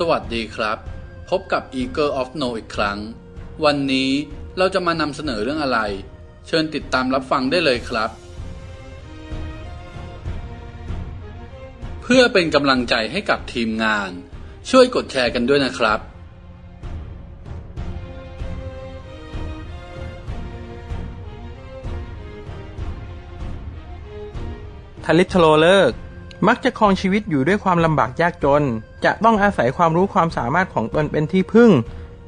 สวัสดีครับ พบกับ Eagle of No อีกครั้ง วันนี้เราจะมานำเสนอเรื่องอะไร เชิญติดตามรับฟังได้เลยครับ เพื่อเป็นกำลังใจให้กับทีมงาน ช่วยกดแชร์กันด้วยนะครับ ทลิตโทโลเลิก มักจะครองชีวิตอยู่ด้วยความลำบากยากจน จะต้องอาศัยความรู้ความสามารถของตนเป็นที่พึ่ง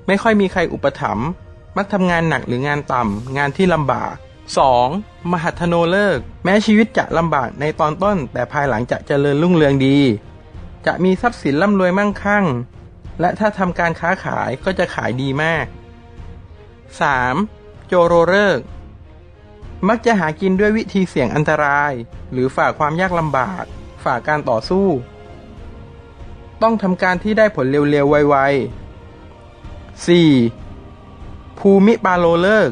ไม่ค่อยมีใครอุปถัมภ์มักทำงานหนักหรืองานต่ำงานที่ลำบาก 2. มหัทโนเลิก แม้ชีวิตจะลำบากในตอนต้น แต่ภายหลังจะเจริญรุ่งเรืองดี จะมีทรัพย์สินร่ำรวยมั่งคั่ง และถ้าทำการค้าขายก็จะขายดีมาก 3. โจโรเลิก มักจะหากินด้วยวิธีเสี่ยงอันตราย หรือฝ่าความยากลำบาก ฝ่าการต่อสู้ ต้องทำการที่ได้ผลเร็วๆ ไวๆ 4. ภูมิปาโลเลิก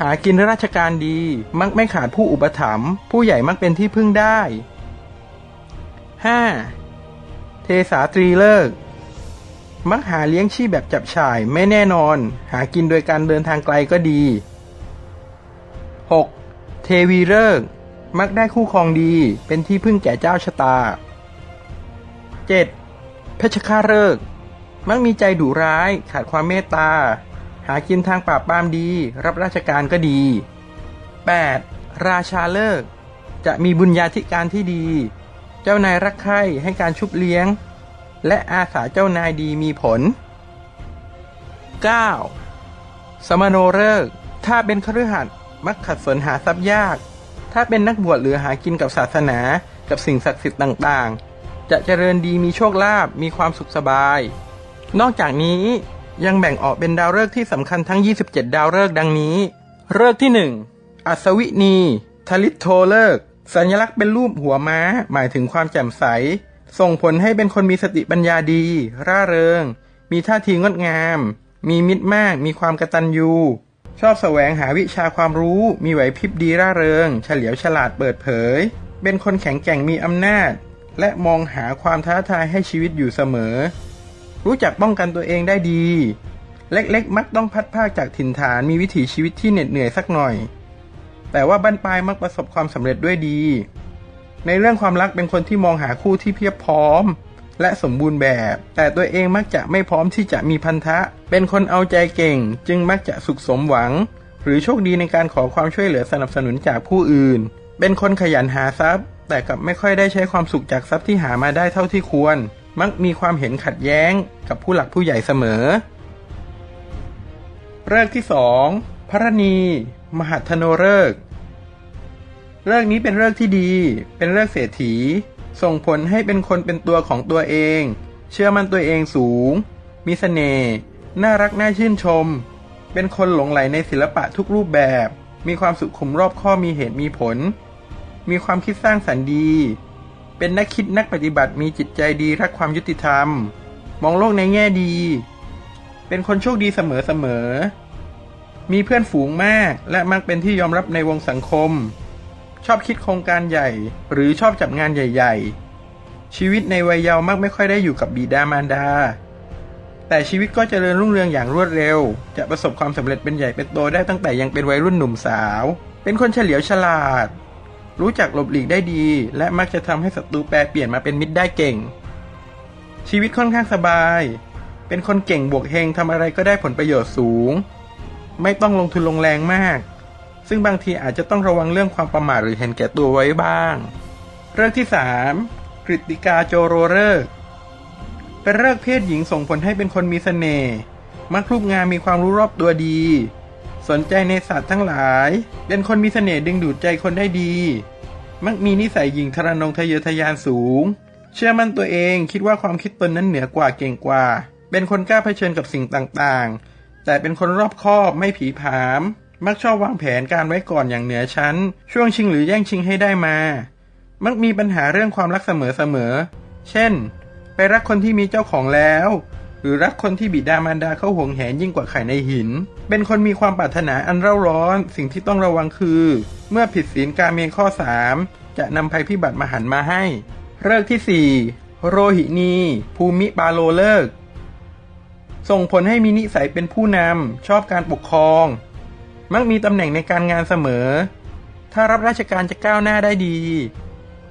หากินราชการดีมักไม่ขาดผู้อุปถัมภ์ผู้ใหญ่มักเป็นที่พึ่งได้ 5. เทสาตรีเลิก มักหาเลี้ยงชีพแบบจับฉ่ายไม่แน่นอน หากินโดยการเดินทางไกลก็ดี 6. เทวีเลิก มักได้คู่ครองดีเป็นที่พึ่งแก่เจ้าชะตา 7. เพชฌฆาตฤกษ์มักมีใจดุร้ายขาดความเมตตา หากินทางปราบปรามดี รับราชการก็ดี 8. ราชาเลิกจะมีบุญญาธิการที่ดี เจ้านายรักใคร่ให้การชุบเลี้ยง และอาสาเจ้านายดีมีผล 9. สมโนเลิกถ้าเป็นคฤหัสถ์มักขัดสนหาทรัพย์ยาก ถ้าเป็นนักบวชหรือหากินกับศาสนา กับสิ่งศักดิ์สิทธิ์ต่างๆ จะเจริญดีมีโชคลาภมีความสุขสบาย นอกจากนี้ยังแบ่งออกเป็นดาวฤกษ์ที่สำคัญทั้ง 27 ดาวฤกษ์ดังนี้ฤกษ์ที่ 1 อัศวินีทลิตโทเลิกสัญลักษณ์เป็นรูปหัวม้า หมายถึงความแจ่มใส ส่งผลให้เป็นคนมีสติปัญญาดี ร่าเริง มีท่าทีงดงาม มีมิตรมาก มีความกระตัญญู ชอบแสวงหาวิชาความรู้ มีไหวพริบดีร่าเริง เฉลียวฉลาดเปิดเผย เป็นคนแข็งแกร่งมีอำนาจ และมองหาความท้าทายให้ชีวิตอยู่เสมอ รู้จักป้องกันตัวเองได้ดี เล็กๆ มักต้องพัดภาคจากถิ่นฐานมีวิถีชีวิตที่เหน็ดเหนื่อยสักหน่อย แต่ว่าบั้นปลายมักประสบความสำเร็จด้วยดี ในเรื่องความรักเป็นคนที่มองหาคู่ที่เพียบพร้อม และสมบูรณ์แบบ แต่ตัวเองมักจะไม่พร้อมที่จะมีพันธะ เป็นคนเอาใจเก่ง จึงมักจะสุขสมหวัง หรือโชคดีในการขอความช่วยเหลือสนับสนุนจากผู้อื่น เป็นคนขยันหาทรัพย์ แต่กลับไม่ค่อยได้ใช้ความสุขจากทรัพย์ที่หามาได้เท่าที่ควร มักมีความเห็นขัดแย้ง กับผู้หลักผู้ใหญ่เสมอเลิกษ์ที่สองพระนีมหัทโนเลิกเลิกษ์นี้เป็นเลิกษ์ที่ดี เป็นเลิกษ์เศรษฐี ส่งผลให้เป็นคนเป็นตัวของตัวเอง เชื่อมั่นตัวเองสูง มีเสน่ห์น่ารักน่าชื่นชม เป็นคนหลงไหลในศิลปะทุกรูปแบบ มีความสุขุมรอบข้อมีเหตุมีผล มีความคิดสร้างสรรค์ดี เป็นนักคิดนักปฏิบัติมีจิตใจดีรักความยุติธรรม มองโลกในแง่ดี เป็นคนโชคดีเสมอเสมอมีเพื่อนฝูงมากและมักเป็นที่ยอมรับในวงสังคม ชอบคิดโครงการใหญ่ หรือชอบจับงานใหญ่ ๆ ชีวิตในวัยเยาว์มักไม่ค่อยได้อยู่กับบิดามารดา แต่ชีวิตก็เจริญรุ่งเรืองอย่างรวดเร็ว จะประสบความสำเร็จเป็นใหญ่เป็นโตได้ตั้งแต่ยังเป็นวัยรุ่นหนุ่มสาว เป็นคนเฉลียวฉลาด รู้จักหลบหลีกได้ดี และมักจะทำให้ศัตรูแปรเปลี่ยนมาเป็นมิตรได้เก่ง ชีวิตค่อนข้างสบาย เป็นคนเก่งบวกเฮงทำอะไรก็ได้ผลประโยชน์สูง ไม่ต้องลงทุนลงแรงมาก ซึ่งบางทีอาจจะต้องระวังเรื่องความประมาทหรือเห็นแก่ตัวไว้บ้าง เรื่องที่ 3กฤติกาโจโรเลิกษ์เป็นเลิกเพศหญิงส่งผลให้เป็นคนมีเสน่ห์มักรูปงามมีความรู้รอบตัวดี สนใจในสัตว์ทั้งหลาย เป็นคนมีเสน่ห์ดึงดูดใจคนได้ดี มักมีนิสัยหญิงทะนงทะเยอทะยานสูง เชื่อมั่นตัวเองคิดว่าความคิดตนนั้นเหนือกว่าเก่งกว่า เป็นคนกล้าเผชิญกับสิ่งต่างๆ แต่เป็นคนรอบคอบไม่ผีผาม มักชอบวางแผนการไว้ก่อนอย่างเหนือชั้น ช่วงชิงหรือแย่งชิงให้ได้มา มักมีปัญหาเรื่องความรักเสมอๆ เช่น ไปรักคนที่มีเจ้าของแล้ว หรือรักคนที่บิดามารดาเขาห่วงแหนยิ่งกว่าไข่ในหิน เป็นคนมีความปรารถนาอันเร่าร้อน สิ่งที่ต้องระวังคือ เมื่อผิดศีลการเมนข้อ 3 จะนำภัยพิบัติมาหันมาให้เลิกที่ 4 โรหินี ภูมิปาโลเลิก ส่งผลให้มีนิสัยเป็นผู้นำ ชอบการปกครอง มักมีตำแหน่งในการงานเสมอ ถ้ารับราชการจะก้าวหน้าได้ดี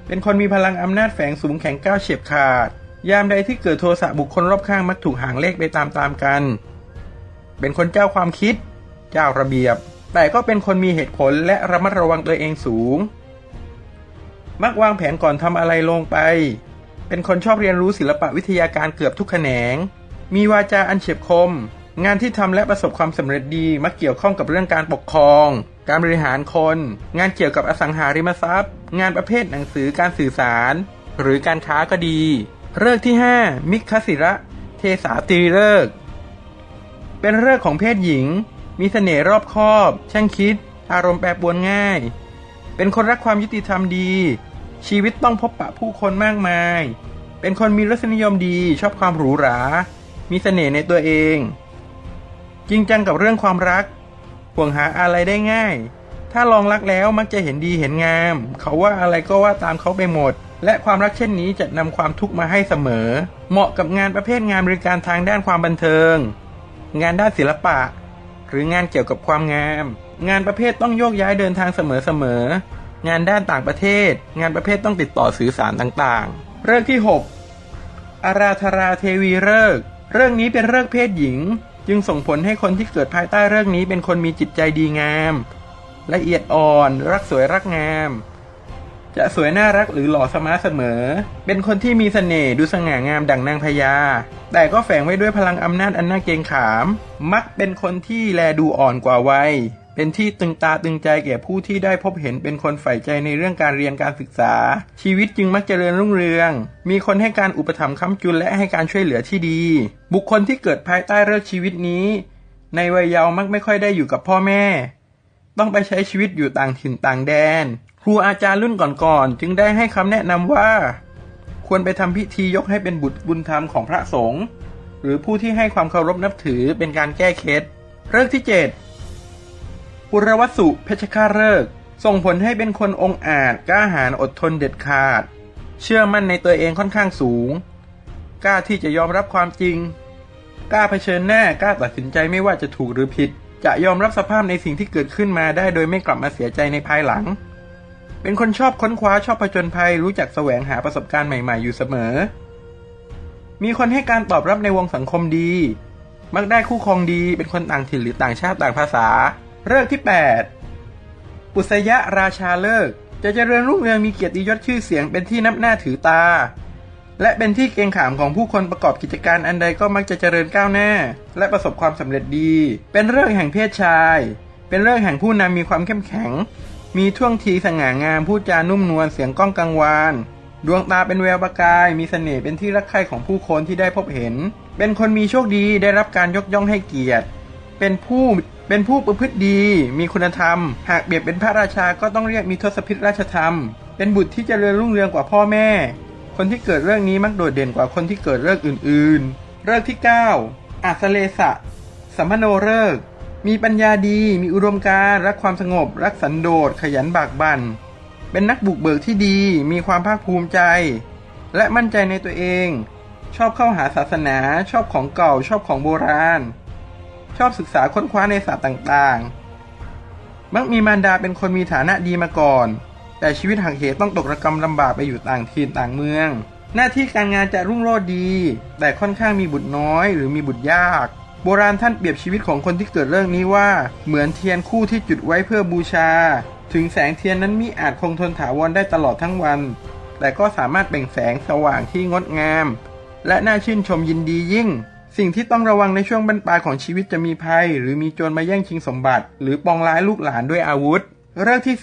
เป็นคนมีพลังอำนาจแฝงสูงแข็งก้าวเฉียบขาด ยามใดที่เกิดโทสะบุคคลรอบข้างมักถูกห่างเลขไปตามๆกัน เป็นคนเจ้าความคิด เจ้าระเบียบ แต่ก็เป็นคนมีเหตุผลและระมัดระวังตัวเองสูง มักวางแผนก่อนทำอะไรลงไป เป็นคนชอบเรียนรู้ศิลปะวิทยาการเกือบทุกแขนง มีวาจาอันเฉียบคม งานที่ทำและประสบความสำเร็จดีมักเกี่ยวข้องกับเรื่องการปกครอง การบริหารคน งานเกี่ยวกับอสังหาริมทรัพย์ งานประเภทหนังสือการสื่อสาร หรือการค้าก็ดีเลิกที่ 5 มิคคศิระ เทสาตีเลิกเป็นเรื่องของเพศหญิง มีเสน่ห์รอบคอบ ช่างคิด อารมณ์แปรปรวนง่าย เป็นคนรักความยุติธรรมดี ชีวิตต้องพบปะผู้คนมากมาย เป็นคนมีรสนิยมดี ชอบความหรูหรา มีเสน่ห์ในตัวเอง จริงจังกับเรื่องความรัก ห่วงหาอะไรได้ง่าย ถ้าลองรักแล้วมักจะเห็นดีเห็นงาม เขาว่าอะไรก็ว่าตามเขาไปหมด และความรักเช่นนี้จะนำความทุกข์มาให้เสมอ เหมาะกับงานประเภทงานบริการทางด้านความบันเทิง งานด้านศิลปะ หรืองานเกี่ยวกับความงาม งานประเภทต้องโยกย้ายเดินทางเสมอๆงานด้านต่างประเทศ งานประเภทต้องติดต่อสื่อสารต่างๆ เรื่องที่ 6 อาราธราเทวีเลิกเรื่องนี้เป็นเรื่องเพศหญิง จึงส่งผลให้คนที่เกิดภายใต้เรื่องนี้เป็นคนมีจิตใจดีงาม ละเอียดอ่อน รักสวยรักงาม จะสวยน่ารักหรือหล่อสมาร์ทเสมอ เป็นคนที่มีเสน่ห์ดูสง่างามดั่งนางพญา แต่ก็แฝงไว้ด้วยพลังอำนาจอันน่าเกรงขาม มักเป็นคนที่แลดูอ่อนกว่าวัย เป็นที่ตึงตาตึงใจแก่ผู้ที่ได้พบเห็นเป็นคนใฝ่ใจในเรื่องการเรียนการศึกษา ชีวิตจึงมักเจริญรุ่งเรือง มีคนให้การอุปถัมภ์ค้ำจุนและให้การช่วยเหลือที่ดี บุคคลที่เกิดภายใต้เรื่องชีวิตนี้ ในวัยเยาว์มักไม่ค่อยได้อยู่กับพ่อแม่ ต้องไปใช้ชีวิตอยู่ต่างถิ่นต่างแดน ครูอาจารย์รุ่นก่อนๆจึงได้ให้คำแนะนำว่า ควรไปทำพิธียกให้เป็นบุตรบุญธรรมของพระสงฆ์หรือผู้ที่ให้ความเคารพนับถือเป็นการแก้เคล็ดเรื่องที่ 7 ปุรวัตสุเพชรฆาตฤกษ์ส่งผลให้เป็นคนองอาจกล้าหาญอดทนเด็ดขาด เชื่อมั่นในตัวเองค่อนข้างสูง กล้าที่จะยอมรับความจริง กล้าเผชิญหน้ากล้าตัดสินใจไม่ว่าจะถูกหรือผิด จะยอมรับสภาพในสิ่งที่เกิดขึ้นมาได้โดยไม่กลับมาเสียใจในภายหลัง เป็นคนชอบค้นคว้าชอบผจญภัยรู้จักแสวงหาประสบการณ์ใหม่ๆอยู่เสมอ มีคนให้การตอบรับในวงสังคมดี มักได้คู่ครองดี เป็นคนต่างถิ่นหรือต่างชาติต่างภาษา เรื่องที่ 8 ปุษยราชาเลิกจะเจริญรุ่งเรืองมีเกียรติยศชื่อเสียงเป็นที่นับหน้าถือตา และเป็นที่เกรงขามของผู้คนประกอบกิจการอันใดก็มักจะเจริญก้าวหน้า และประสบความสำเร็จดี เป็นเรื่องแห่งเพศชาย เป็นเรื่องแห่งผู้นำมีความเข้มแข็ง มีท่วงทีสง่างามพูดจานุ่มนวลเสียงก้องกังวานดวงตาเป็นแววประกาย มีเสน่ห์เป็นที่รักใคร่ของผู้คนที่ได้พบเห็น เป็นคนมีโชคดีได้รับการยกย่องให้เกียรติ เป็นผู้เป็นผู้ประพฤติดีมีคุณธรรม หากเปรียบเป็นพระราชาก็ต้องเรียกมีทศพิธราชธรรม เป็นบุตรที่จเจริญรุ่งเรืองกว่าพ่อแม่ คนที่เกิดเรื่องนี้มักโดดเด่นกว่าคนที่เกิดเรื่องอื่นๆ เรื่องที่ 9อาสเลสะสัมมโนเริกมีปัญญาดี มีอุดมการรักความสงบ รักสันโดษ ขยันบากบัน่น เป็นนักบุกเบิกที่ดี มีความภาคภูมิใจ และมั่นใจในตัวเอง ชอบเข้าหาศาสนา ชอบของเก่า ชอบของโบราณ ชอบศึกษาค้นคว้าในศาสตร์ต่างๆ มักมีมารดาเป็นคนมีฐานะดีมาก่อน แต่ชีวิตหักเหต้องตกระกำลำบากไปอยู่ต่างถิ่นต่างเมือง หน้าที่การงานจะรุ่งโรจน์ดี แต่ค่อนข้างมีบุตรน้อยหรือมีบุตรยาก โบราณท่านเปรียบชีวิตของคนที่เกิดเรื่องนี้ว่า เหมือนเทียนคู่ที่จุดไว้เพื่อบูชา ถึงแสงเทียนนั้นมิอาจคงทนถาวรได้ตลอดทั้งวัน แต่ก็สามารถเปล่งแสงสว่างที่งดงาม และน่าชื่นชมยินดียิ่ง สิ่งที่ต้องระวังในช่วงบรรปลายของชีวิตจะมีภัย หรือมีโจรมาแย่งชิงสมบัติ หรือปองร้ายลูกหลานด้วยอาวุธ เรื่องที่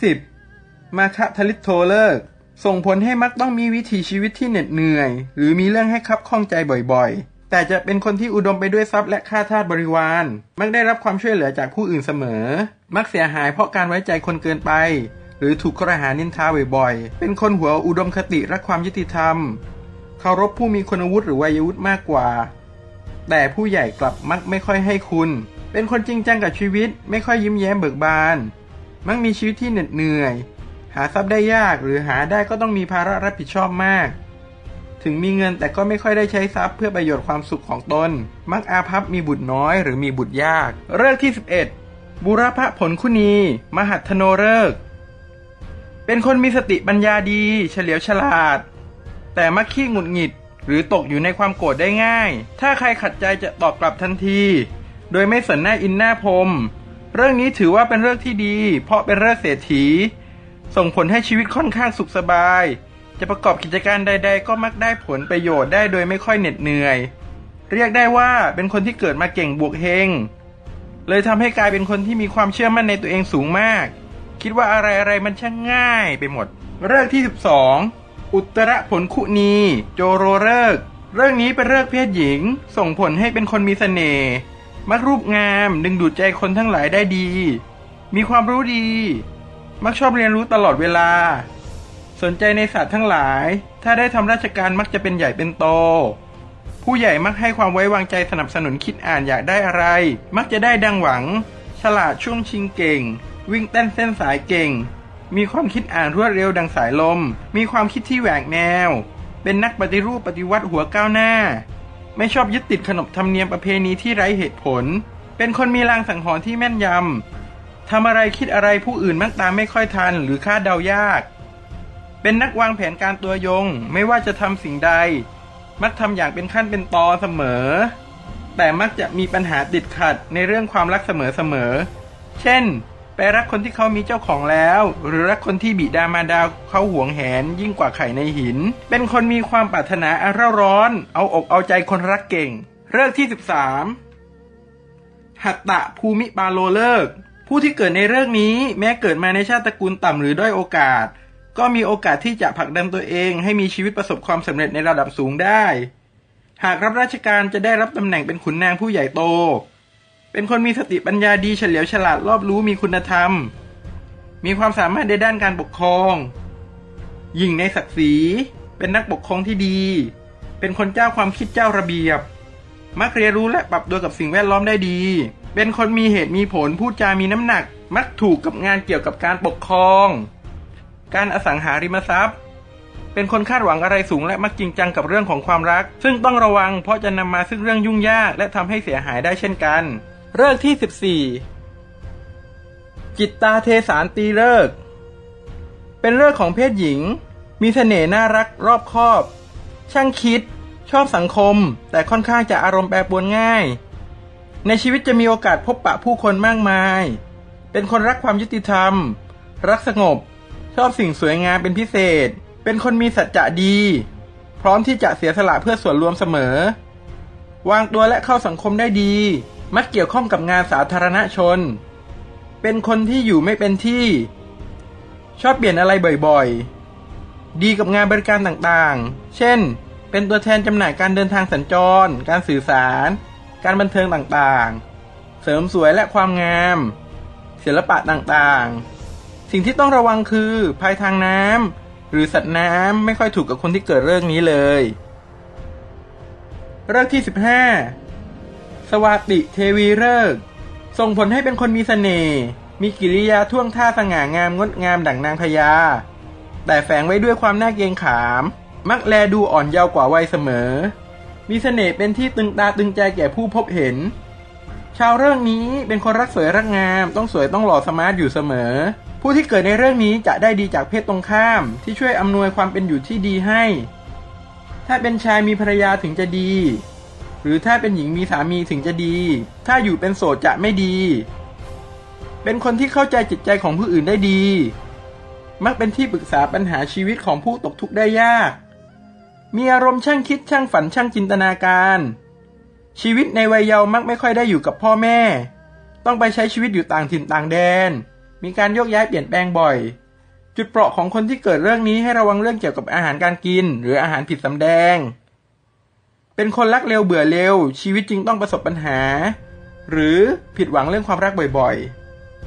10 มาคะทลิตโทเลิกษ์ส่งผลให้มักต้องมีวิถีชีวิตที่เหน็ดเหนื่อย หรือมีเรื่องให้คับข้องใจบ่อยๆ แต่จะเป็นคนที่อุดมไปด้วยทรัพย์และค่าทาสบริวาร มักได้รับความช่วยเหลือจากผู้อื่นเสมอ มักเสียหายเพราะการไว้ใจคนเกินไป หรือถูกกระหานินทาบ่อยๆ เป็นคนหัวอุดมคติรักความยุติธรรม เคารพผู้มีคุณวุฒิหรือวัยวุฒิมากกว่า แต่ผู้ใหญ่กลับมักไม่ค่อยให้คุณ เป็นคนจริงจังกับชีวิต ไม่ค่อยยิ้มแย้มเบิกบาน มักมีชีวิตที่เหน็ดเหนื่อย หาทรัพย์ได้ยากหรือหาได้ก็ต้องมีภาระรับผิดชอบมาก ถึงมีเงินแต่ก็ไม่ค่อยได้ใช้ทรัพย์เพื่อประโยชน์ความสุขของตน มักอาภัพมีบุตรน้อยหรือมีบุตรยาก เลิกที่ 11 บุรพผลคุณี มหัทโนเลิกเป็นคนมีสติปัญญาดี เฉลียวฉลาด แต่มักขี้หงุดหงิด หรือตกอยู่ในความโกรธได้ง่าย ถ้าใครขัดใจจะตอบกลับทันที โดยไม่สนหน้าอินหน้าพรม เรื่องนี้ถือว่าเป็นเรื่องที่ดี เพราะเป็นเรื่องเศรษฐี ส่งผลให้ชีวิตค่อนข้างสุขสบาย จะประกอบกิจการใด ๆ ก็มักได้ผลประโยชน์ได้โดยไม่ค่อยเหน็ดเหนื่อย เรียกได้ว่าเป็นคนที่เกิดมาเก่งบวกเฮง เลยทำให้กลายเป็นคนที่มีความเชื่อมั่นในตัวเองสูงมาก คิดว่าอะไรอะไรๆมันช่างง่ายไปหมด เรื่องที่ 12 อุตรผลคุณี โจโรเลิกเรื่องนี้เป็นเรื่องเพศหญิง ส่งผลให้เป็นคนมีเสน่ห์มักรูปงามดึงดูดใจคนทั้งหลายได้ดี มีความรู้ดี มักชอบเรียนรู้ตลอดเวลา สนใจในศาสตร์ทั้งหลาย ถ้าได้ทำราชการมักจะเป็นใหญ่เป็นโต ผู้ใหญ่มักให้ความไว้วางใจสนับสนุนคิดอ่านอยากได้อะไร มักจะได้ดังหวัง ฉลาดช่วงชิงเก่ง วิ่งเต้นเส้นสายเก่ง มีความคิดอ่านรวดเร็วดังสายลม มีความคิดที่แหวกแนว เป็นนักปฏิรูปปฏิวัติหัวก้าวหน้า ไม่ชอบยึดติดขนบธรรมเนียมประเพณีที่ไร้เหตุผล เป็นคนมีลางสังหรณ์ที่แม่นยำทำอะไรคิดอะไรผู้อื่นมักตามไม่ค่อยทัน หรือคาดเดายาก เป็นนักวางแผนการตัวยง ไม่ว่าจะทำสิ่งใด มักทำอย่างเป็นขั้นเป็นตอนเสมอ แต่มักจะมีปัญหาติดขัดในเรื่องความรักเสมอเสมอ เช่น ไปรักคนที่เขามีเจ้าของแล้ว หรือรักคนที่บิดามารดาเขาหวงแหนยิ่งกว่าไข่ในหิน เป็นคนมีความปรารถนาอันเร่าร้อน เอาอกเอาใจคนรักเก่ง เรื่องที่ 13หัตตะภูมิปาโลเลิก ผู้ที่เกิดในเรื่องนี้แม้เกิดมาในชาติตระกูลต่ำหรือด้อยโอกาส ก็มีโอกาสที่จะผลักดันตัวเอง ให้มีชีวิตประสบความสำเร็จในระดับสูงได้ หากรับราชการจะได้รับตำแหน่งเป็นขุนนางผู้ใหญ่โต เป็นคนมีสติปัญญาดีเฉลียวฉลาดรอบรู้มีคุณธรรม มีความสามารถในด้านการปกครอง ยิ่งในศักดิ์ศรี เป็นนักปกครองที่ดี เป็นคนเจ้าความคิดเจ้าระเบียบ มักเรียนรู้และปรับตัวกับสิ่งแวดล้อมได้ดี เป็นคนมีเหตุมีผลพูดจามีน้ำหนัก มักถูกกับงานเกี่ยวกับการปกครอง การอสังหาริมทรัพย์ เป็นคนคาดหวังอะไรสูงและมักจริงจังกับเรื่องของความรัก ซึ่งต้องระวังเพราะจะนำมาซึ่งเรื่องยุ่งยากและทำให้เสียหายได้เช่นกัน เลิกที่14จิตตาเทสารตีเลิก เป็นเลิกของเพศหญิง มีเสน่ห์น่ารักรอบคอบ ช่างคิด ชอบสังคม แต่ค่อนข้างจะอารมณ์แปรปรวนง่าย ในชีวิตจะมีโอกาสพบปะผู้คนมากมาย เป็นคนรักความยุติธรรม รักสงบ ชอบสิ่งสวยงามเป็นพิเศษ เป็นคนมีสัจจะดี พร้อมที่จะเสียสละเพื่อส่วนรวมเสมอ วางตัวและเข้าสังคมได้ดี มักเกี่ยวข้องกับงานสาธารณชน เป็นคนที่อยู่ไม่เป็นที่ ชอบเปลี่ยนอะไรบ่อยๆ ดีกับงานบริการต่างๆ เช่น เป็นตัวแทนจำหน่ายการเดินทางสัญจร การสื่อสาร การบันเทิงต่างๆ เสริมสวยและความงาม ศิลปะต่างๆ สิ่งที่ต้องระวังคือภัยทางน้ำหรือสัตว์น้ำไม่ค่อยถูกกับคนที่เกิดเรื่องนี้เลย เรื่องที่ 15 สวัสดิเทวีเลิกส่งผลให้เป็นคนมีเสน่ห์ มีกิริยาท่วงท่าสง่างามงดงามดั่งนางพญา แต่แฝงไว้ด้วยความน่าเกรงขาม มักแลดูอ่อนเยาว์กว่าวัยเสมอ มีเสน่ห์เป็นที่ตึงตาตึงใจแก่ผู้พบเห็น ชาวเรื่องนี้เป็นคนรักสวยรักงาม ต้องสวยต้องหล่อสมาร์ทอยู่เสมอ ผู้ที่เกิดในเรื่องนี้จะได้ดีจากเพศตรงข้าม ที่ช่วยอำนวยความเป็นอยู่ที่ดีให้ ถ้าเป็นชายมีภรรยาถึงจะดี หรือถ้าเป็นหญิงมีสามีถึงจะดี ถ้าอยู่เป็นโสดจะไม่ดี เป็นคนที่เข้าใจจิตใจของผู้อื่นได้ดี มักเป็นที่ปรึกษาปัญหาชีวิตของผู้ตกทุกข์ได้ยาก มีอารมณ์ช่างคิดช่างฝันช่างจินตนาการ ชีวิตในวัยเยาว์มักไม่ค่อยได้อยู่กับพ่อแม่ ต้องไปใช้ชีวิตอยู่ต่างถิ่นต่างแดน มีการโยกย้ายเปลี่ยนแปลงบ่อย จุดเปราะของคนที่เกิดเรื่องนี้ให้ระวังเรื่องเกี่ยวกับอาหารการกิน หรืออาหารผิดสำแดง เป็นคนรักเร็วเบื่อเร็ว ชีวิตจริงต้องประสบปัญหา หรือผิดหวังเรื่องความรักบ่อย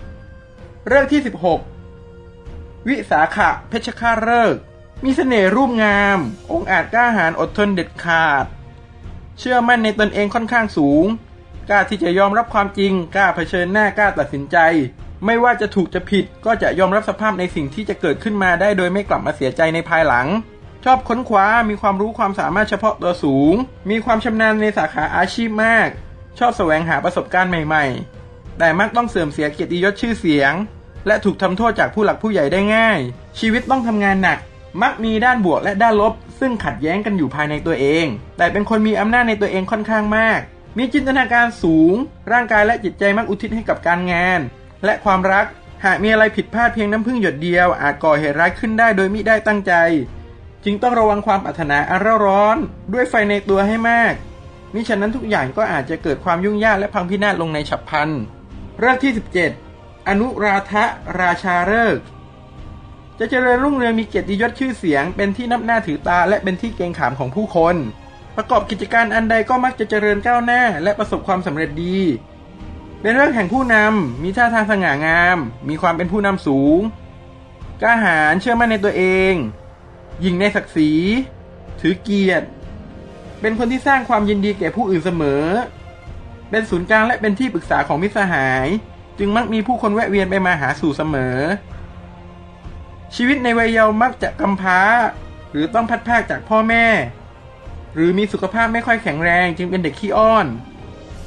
ๆ เรื่องที่ 16 วิสาขะเพชรฆาตเลิกมีเสน่ห์รูปงาม องอาจกล้าหาญอดทนเด็ดขาด เชื่อมั่นในตนเองค่อนข้างสูง กล้าที่จะยอมรับความจริง กล้าเผชิญหน้ากล้าตัดสินใจ ไม่ว่าจะถูกจะผิดก็จะยอมรับสภาพในสิ่งที่จะเกิดขึ้นมาได้โดยไม่กลับมาเสียใจในภายหลัง ชอบค้นคว้ามีความรู้ความสามารถเฉพาะตัวสูง มีความชำนาญในสาขาอาชีพมาก ชอบแสวงหาประสบการณ์ใหม่ๆ แต่มักต้องเสื่อมเสียเกียรติยศชื่อเสียง และถูกทำโทษจากผู้หลักผู้ใหญ่ได้ง่าย ชีวิตต้องทำงานหนัก มักมีด้านบวกและด้านลบ ซึ่งขัดแย้งกันอยู่ภายในตัวเอง แต่เป็นคนมีอำนาจในตัวเองค่อนข้างมาก มีจินตนาการสูง ร่างกายและจิตใจมักอุทิศให้กับการงาน และความรักหากมีอะไรผิดพลาดเพียงน้ำพึ่งหยดเดียว อาจก่อเหตุร้ายขึ้นได้โดยมิได้ตั้งใจ จึงต้องระวังความปรารถนาอันเร่าร้อน ด้วยไฟในตัวให้มากมิฉะนั้นทุกอย่างก็อาจจะเกิดความยุ่งยากและพังพินาศลงในฉับพลันเรื่องที่ 17 อนุราธะราชาฤกษ์จะเจริญรุ่งเรืองมีเกียรติยศชื่อเสียง เป็นที่นับหน้าถือตาและเป็นที่เกรงขามของผู้คน ประกอบกิจการอันใดก็มักจะเจริญก้าวหน้า และประสบความสำเร็จดี เป็นเรื่องแห่งผู้นำมีท่าทางสง่างาม มีความเป็นผู้นำสูงกล้าหาญเชื่อมั่นในตัวเอง หยิ่งในศักดิ์ศรี ถือเกียรติ เป็นคนที่สร้างความยินดีแก่ผู้อื่นเสมอ เป็นศูนย์กลางและเป็นที่ปรึกษาของมิตรสหาย จึงมักมีผู้คนแวะเวียนไปมาหาสู่เสมอ ชีวิตในวัยเยาว์มักจะกำพร้า หรือต้องพัดพากจากพ่อแม่ หรือมีสุขภาพไม่ค่อยแข็งแรง จึงเป็นเด็กขี้อ้อน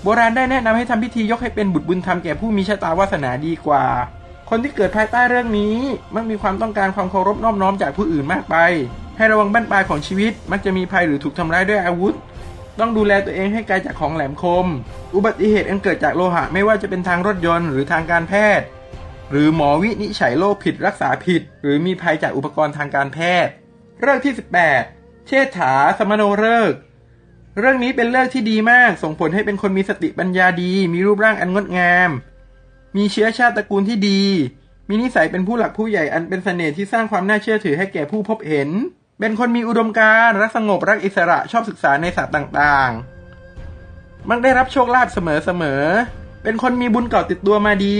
โบราณได้แนะนำให้ทำพิธียกให้เป็นบุตรบุญธรรมแก่ผู้มีชะตาวาสนาดีกว่า คนที่เกิดภายใต้เรื่องนี้ มักมีความต้องการความเคารพนอบน้อมจากผู้อื่นมากไป ให้ระวังบั้นปลายของชีวิต มักจะมีภัยหรือถูกทำร้ายด้วยอาวุธ ต้องดูแลตัวเองให้ไกลจากของแหลมคม อุบัติเหตุอันเกิดจากโลหะไม่ว่าจะเป็นทางรถยนต์หรือทางการแพทย์ หรือหมอวินิจฉัยโรคผิดรักษาผิด หรือมีภัยจากอุปกรณ์ทางการแพทย์ เรื่องที่ 18 เชษฐาสมโนฤกษ์เรื่องนี้เป็นเรื่องที่ดีมาก ส่งผลให้เป็นคนมีสติปัญญาดี มีรูปร่างอันงดงาม มีเชื้อชาติตระกูลที่ดี มีนิสัยเป็นผู้หลักผู้ใหญ่อันเป็นเสน่ห์ที่สร้างความน่าเชื่อถือให้แก่ผู้พบเห็น เป็นคนมีอุดมการณ์รักสงบรักอิสระชอบศึกษาในศาสตร์ต่างๆ มักได้รับโชคลาภเสมอๆ เป็นคนมีบุญเก่าติดตัวมาดี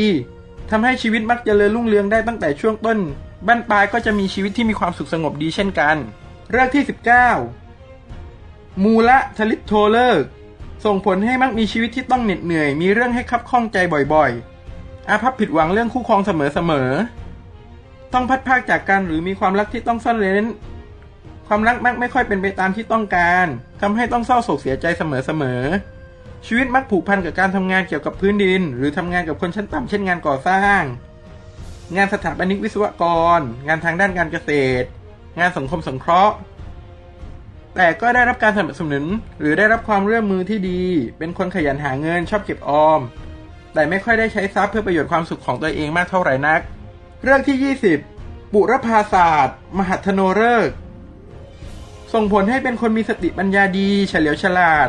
ทำให้ชีวิตมักเจริญรุ่งเรืองได้ตั้งแต่ช่วงต้นบั้นปลายก็จะมีชีวิตที่มีความสุขสงบดีเช่นกัน เรื่องที่ 19 มูละทลิตโทเลิก ส่งผลให้มักมีชีวิตที่ต้องเหน็ดเหนื่อย มีเรื่องให้คับข้องใจบ่อยๆ อาภัพผิดหวังเรื่องคู่ครองเสมอๆ ต้องพัดพากจากกันหรือมีความรักที่ต้องซ่อนเร้น ความรักมักไม่ค่อยเป็นไปตามที่ต้องการทำให้ต้องเศร้าโศกเสียใจเสมอๆ ชีวิตมักผูกพันกับการทำงานเกี่ยวกับพื้นดิน หรือทำงานกับคนชั้นต่ำเช่นงานก่อสร้าง งานสถาปนิกวิศวกร งานทางด้านการเกษตร งานสังคมสงเคราะห์แต่ก็ได้รับการสนับสนุนหรือได้รับความร่วมมือที่ดี เป็นคนขยันหาเงินชอบเก็บออม แต่ไม่ค่อยได้ใช้ทรัพย์เพื่อประโยชน์ความสุขของตัวเองมากเท่าไหร่นัก เรื่องที่ 20 ปุรพาศาสตร์ มหัทโนฤกษ์ส่งผลให้เป็นคนมีสติปัญญาดี เฉลียวฉลาด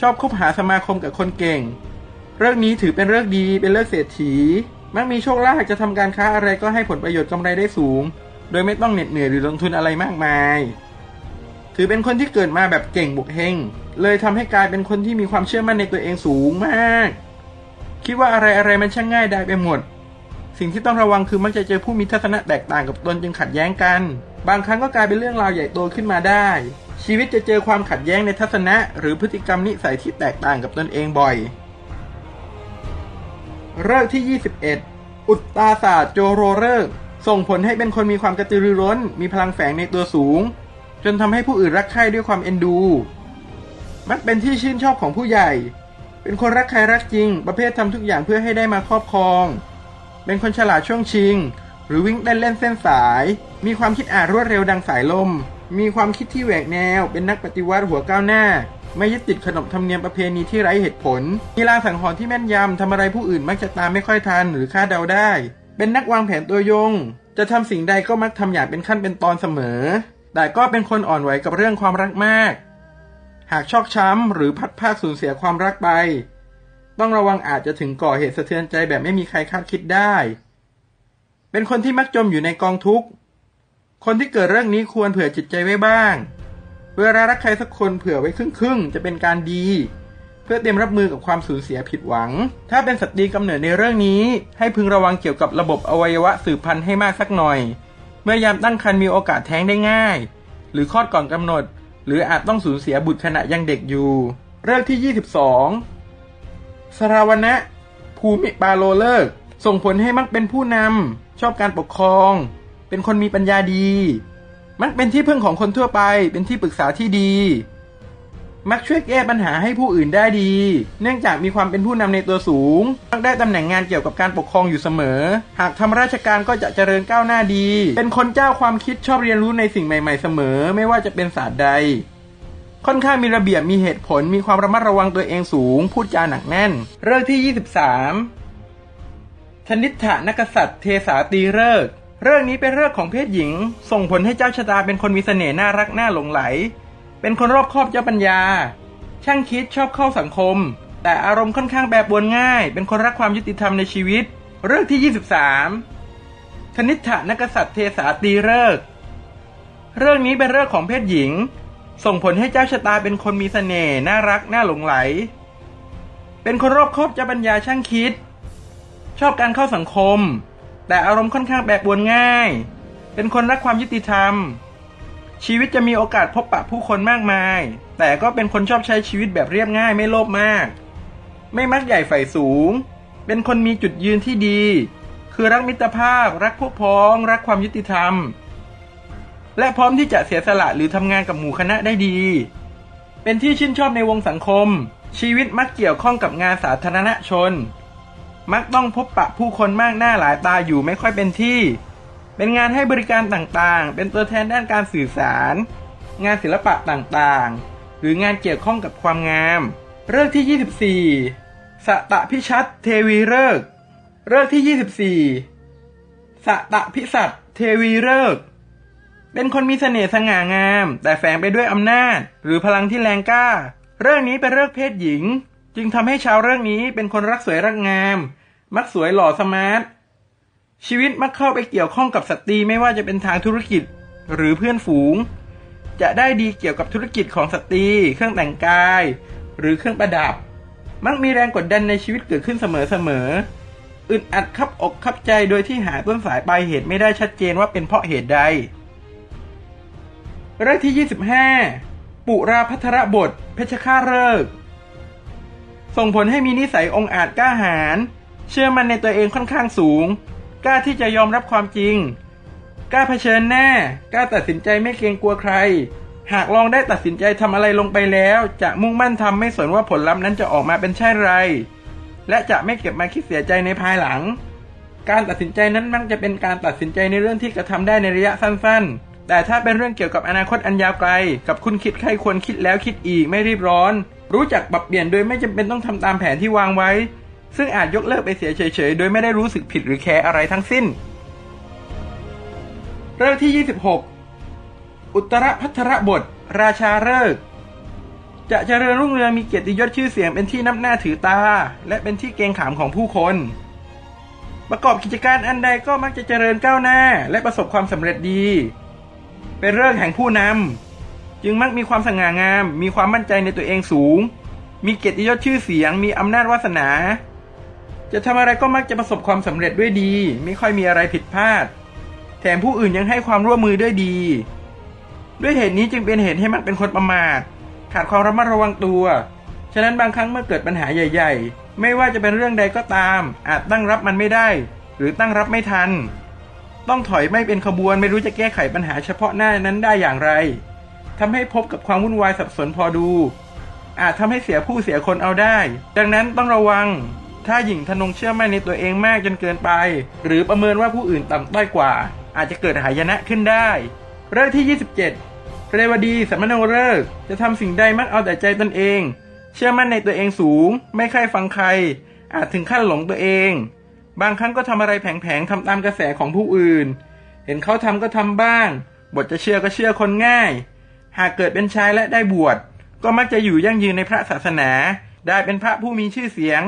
ชอบคบหาสมาคมกับคนเก่ง เรื่องนี้ถือเป็นเรื่องดีเป็นเรื่องเศรษฐี มักมีโชคลาภจะทำการค้าอะไรก็ให้ผลประโยชน์กำไรได้สูง โดยไม่ต้องเหน็ดเหนื่อยหรือลงทุนอะไรมากมาย ถือเป็นคนที่เกิดมาแบบเก่งบุกเฮงเลยทำให้กลายเป็นคนที่มีความเชื่อมั่นในตัวเองสูงมาก คิดว่าอะไรอะไรมันช่างง่ายได้ไปหมด สิ่งที่ต้องระวังคือมักจะเจอผู้มีทัศนะแตกต่างกับตนจึงขัดแย้งกัน บางครั้งก็กลายเป็นเรื่องราวใหญ่โตขึ้นมาได้ ชีวิตจะเจอความขัดแย้งในทัศนะ หรือพฤติกรรมนิสัยที่แตกต่างกับตนเองบ่อย เลิกษ์ที่ 21 อุตตาศาสตร์โจโรเลิกส่งผลให้เป็นคนมีความกระตือรือร้น มีพลังแฝงในตัวสูง จนทำให้ผู้อื่นรักใคร่ด้วยความเอ็นดู มักเป็นที่ชื่นชอบของผู้ใหญ่ เป็นคนรักใครรักจริง ประเภททำทุกอย่างเพื่อให้ได้มาครอบครอง เป็นคนฉลาดช่วงชิง หรือวิ่งเต้นเล่นเส้นสาย มีความคิดอ่านรวดเร็วดังสายลม มีความคิดที่แหวกแนว เป็นนักปฏิวัติหัวก้าวหน้า ไม่ยึดติดขนบธรรมเนียมประเพณีที่ไร้เหตุผล มีลางสังหรณ์ที่แม่นยำทำอะไรผู้อื่นมักจะตามไม่ค่อยทันหรือคาดเดาได้ เป็นนักวางแผนตัวยง จะทำสิ่งใดก็มักทำอย่างเป็นขั้นเป็นตอนเสมอ แต่ก็เป็นคนอ่อนไหวกับเรื่องความรักมาก หากชอกช้ำหรือพัดพาสูญเสียความรักไป ต้องระวังอาจจะถึงก่อเหตุสะเทือนใจแบบไม่มีใครคาดคิดได้ เป็นคนที่มักจมอยู่ในกองทุกข์ คนที่เกิดเรื่องนี้ควรเผื่อจิตใจไว้บ้าง เวลารักใครสักคนเผื่อไว้ครึ่งๆจะเป็นการดี เพื่อเตรียมรับมือกับความสูญเสียผิดหวัง ถ้าเป็นสตรีกำเนิดในเรื่องนี้ ให้พึงระวังเกี่ยวกับระบบอวัยวะสืบพันธุ์ให้มากสักหน่อย เมื่อยามตั้งครรภ์มีโอกาสแท้งได้ง่าย หรือคลอดก่อนกำหนด หรืออาจต้องสูญเสียบุตรขณะยังเด็กอยู่ เรื่องที่ 22 สราวณะ ภูมิปาโลเลิกษ์ส่งผลให้มักเป็นผู้นำ ชอบการปกครอง เป็นคนมีปัญญาดี มักเป็นที่พึ่งของคนทั่วไป เป็นที่ปรึกษาที่ดี มักช่วยแก้ปัญหาให้ผู้อื่นได้ดี เนื่องจากมีความเป็นผู้นำในตัวสูง มักได้ตำแหน่งงานเกี่ยวกับการปกครองอยู่เสมอ หากทำราชการก็จะเจริญก้าวหน้าดี เป็นคนเจ้าความคิดชอบเรียนรู้ในสิ่งใหม่ ๆ เสมอ ไม่ว่าจะเป็นศาสตร์ใด ค่อนข้างมีระเบียบมีเหตุผลมีความระมัดระวังตัวเองสูง พูดจาหนักแน่น เรื่องที่ 23ธนิษฐานกษัตริย์ เทสาตีเลิกเรื่องนี้เป็นเรื่องของเพศหญิง ส่งผลให้เจ้าชะตาเป็นคนมีเสน่ห์น่ารักน่าหลงไหล เป็นคนรอบคอบเจ้าปัญญา ช่างคิดชอบเข้าสังคม แต่อารมณ์ค่อนข้างแปรปรวนง่าย เป็นคนรักความยุติธรรมในชีวิต เรื่องที่ 23ธนิษฐานกษัตริย์เทสาตีเลิกเรื่องนี้เป็นเรื่องของเพศหญิง ส่งผลให้เจ้าชะตาเป็นคนมีเสน่ห์น่ารักน่าหลงไหล เป็นคนรอบคอบเจ้าปัญญาช่างคิด ชอบการเข้าสังคม แต่อารมณ์ค่อนข้างแปรปรวนง่าย เป็นคนรักความยุติธรรม ชีวิตจะมีโอกาสพบปะผู้คนมากมาย แต่ก็เป็นคนชอบใช้ชีวิตแบบเรียบง่ายไม่โลภมาก ไม่มักใหญ่ใฝ่สูง เป็นคนมีจุดยืนที่ดี คือรักมิตรภาพ รักพวกพ้อง รักความยุติธรรม และพร้อมที่จะเสียสละหรือทำงานกับหมู่คณะได้ดี เป็นที่ชื่นชอบในวงสังคม ชีวิตมักเกี่ยวข้องกับงานสาธารณชน มักต้องพบปะผู้คนมากหน้าหลายตาอยู่ไม่ค่อยเป็นที่ เป็นงานให้บริการต่างๆ เป็นตัวแทนด้านการสื่อสาร งานศิลปะต่างๆ หรืองานเกี่ยวข้องกับความงามเรื่องที่ 24สตะพิชัดเทวีเลิกเรื่องที่ 24สตะพิสัตเทวีเลิกเป็นคนมีเสน่ห์สง่างาม แต่แฝงไปด้วยอำนาจ หรือพลังที่แรงกล้า เรื่องนี้เป็นเรื่องเพศหญิง จึงทำให้ชาวเรื่องนี้เป็นคนรักสวยรักงาม มักสวยหล่อสมาร์ท ชีวิตมักเข้าไปเกี่ยวข้องกับสตรีไม่ว่าจะเป็นทางธุรกิจหรือเพื่อนฝูง จะได้ดีเกี่ยวกับธุรกิจของสตรี เครื่องแต่งกาย หรือเครื่องประดับ มักมีแรงกดดันในชีวิตเกิดขึ้นเสมอๆอึดอัดคับอกคับใจโดยที่หาต้นสายปลายเหตุไม่ได้ชัดเจนว่าเป็นเพราะเหตุใดเรื่องที่ 25 ปุราพัทรบท เพชรฆาตฤกษ์ส่งผลให้มีนิสัยองอาจกล้าหาญเชื่อมั่นในตัวเองค่อนข้างสูง กล้าที่จะยอมรับความจริง กล้าเผชิญหน้ากล้าตัดสินใจไม่เกรงกลัวใคร หากลองได้ตัดสินใจทำอะไรลงไปแล้ว จะมุ่งมั่นทำไม่สนว่าผลลัพธ์นั้นจะออกมาเป็นเช่นไร และจะไม่เก็บมาคิดเสียใจในภายหลัง การตัดสินใจนั้นมักจะเป็นการตัดสินใจในเรื่องที่กระทำได้ในระยะสั้น ๆ แต่ถ้าเป็นเรื่องเกี่ยวกับอนาคตอันยาวไกล กับคุณคิดใครควรคิดแล้วคิดอีกไม่รีบร้อน รู้จักปรับเปลี่ยนโดยไม่จำเป็นต้องทำตามแผนที่วางไว้ ซึ่งอาจยกเลิกไปเสียเฉยๆ โดยไม่ได้รู้สึกผิดหรือแคร์อะไรทั้งสิ้น เรื่องที่ 26 อุตรพัทรบท ราชาเลิกจะเจริญรุ่งเรืองมีเกียรติยศชื่อเสียงเป็นที่นับหน้าถือตา และเป็นที่เกรงขามของผู้คน ประกอบกิจการอันใดก็มักจะเจริญก้าวหน้า และประสบความสำเร็จดี เป็นเรื่องแห่งผู้นำจึงมักมีความสง่างาม มีความมั่นใจในตัวเองสูง มีเกียรติยศชื่อเสียง มีอำนาจวาสนา จะทำอะไรก็มักจะประสบความสำเร็จด้วยดี ไม่ค่อยมีอะไรผิดพลาด แถมผู้อื่นยังให้ความร่วมมือด้วยดี ด้วยเหตุนี้จึงเป็นเหตุให้มักเป็นคนประมาท ขาดความระมัดระวังตัว ฉะนั้นบางครั้งเมื่อเกิดปัญหาใหญ่ ๆ ไม่ว่าจะเป็นเรื่องใดก็ตาม อาจตั้งรับมันไม่ได้ หรือตั้งรับไม่ทัน ต้องถอยไม่เป็นขบวนไม่รู้จะแก้ไขปัญหาเฉพาะหน้านั้นได้อย่างไรทำให้พบกับความวุ่นวายสับสนพอดู อาจทำให้เสียผู้เสียคนเอาได้ ดังนั้นต้องระวัง ถ้าหญิงทนงเชื่อมั่นในตัวเองมากจนเกินไป หรือประเมินว่าผู้อื่นต่ำต้อยกว่า อาจจะเกิดหายนะขึ้นได้ เรื่องที่ 27 เรวดีสัมโนเลิกษ์จะทำสิ่งใดมักเอาแต่ใจตนเอง เชื่อมั่นในตัวเองสูง ไม่ใคร่ฟังใคร อาจถึงขั้นหลงตัวเอง บางครั้งก็ทำอะไรแผงๆทำตามกระแสของผู้อื่น เห็นเขาทำก็ทำบ้าง บทจะเชื่อก็เชื่อคนง่าย หากเกิดเป็นชายและได้บวชก็มักจะอยู่ยั่งยืนในพระศาสนา ได้เป็นพระผู้มีชื่อเสียง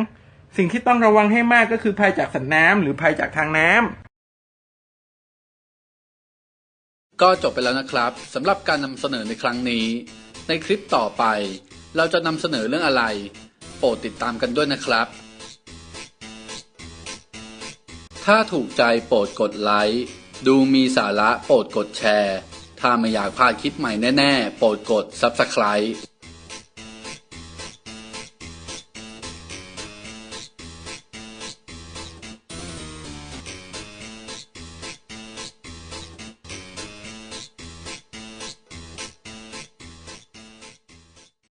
สิ่งที่ต้องระวังให้มากก็คือภัยจากสัตว์น้ำหรือภัยจากทางน้ำก็จบไปแล้วนะครับสำหรับการนำเสนอในครั้งนี้ ในคลิปต่อไป เราจะนำเสนอเรื่องอะไร โปรดติดตามกันด้วยนะครับ ถ้าถูกใจโปรดกดไลค์ดูมีสาระโปรดกดแชร์ ถ้าไม่อยากพลาดคลิปใหม่แน่ ๆ โปรดกด Subscribe